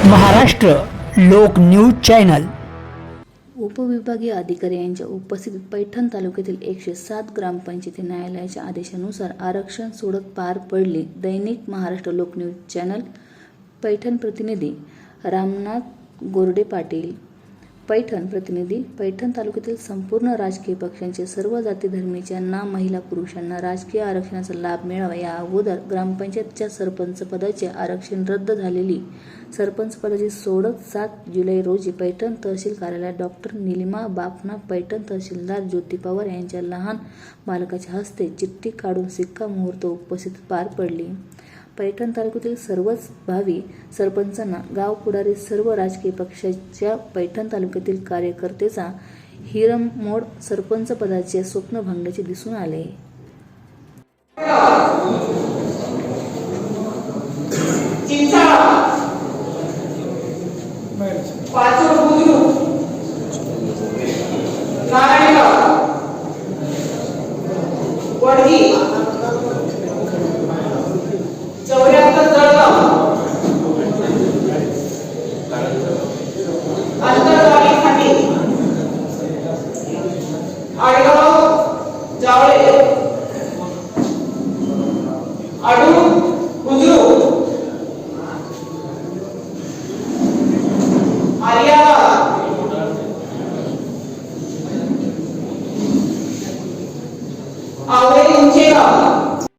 महाराष्ट्र लोक news channel. उपविभागीय अधिकारी यांच्या उपस्थितीत पैठण तालुक्यातील एकशे सात ग्रामपंचायती न्यायालयाच्या आदेशानुसार आरक्षण सोडत पार पडली. दैनिक महाराष्ट्र लोक न्यूज चॅनल पैठण प्रतिनिधी रामनाथ गोरडे पाटील. पैठण प्रतिनिधी पैठण तालुक्यातील संपूर्ण राजकीय पक्षांचे सर्व जाती धर्मीच्यांना महिला पुरुषांना राजकीय आरक्षणाचा लाभ मिळावा या अगोदर ग्रामपंचायतच्या सरपंच पदाचे आरक्षण रद्द झालेली. सरपंच पदाची सोडत सात जुलै रोजी पैठण तहसील कार्यालयात डॉक्टर निलिमा बापना पैठण तहसीलदार ज्योती पवार यांच्या लहान बालकाच्या हस्ते चिठ्ठी काढून सिक्का मुहूर्त उपस्थित पार पडली. पैठण तालुक्यातील सर्वच भावी सरपंचांना गाव पुढारी सर्व राजकीय पक्षाच्या पैठण तालुक्यातील कार्यकर्तेचा हिरमोड सरपंच पदाचे स्वप्न भंगल्याचे दिसून आले. बुद्रुक आडगाव जावळे आडू उजरू आर्याबाद आवळे उंचेगाव.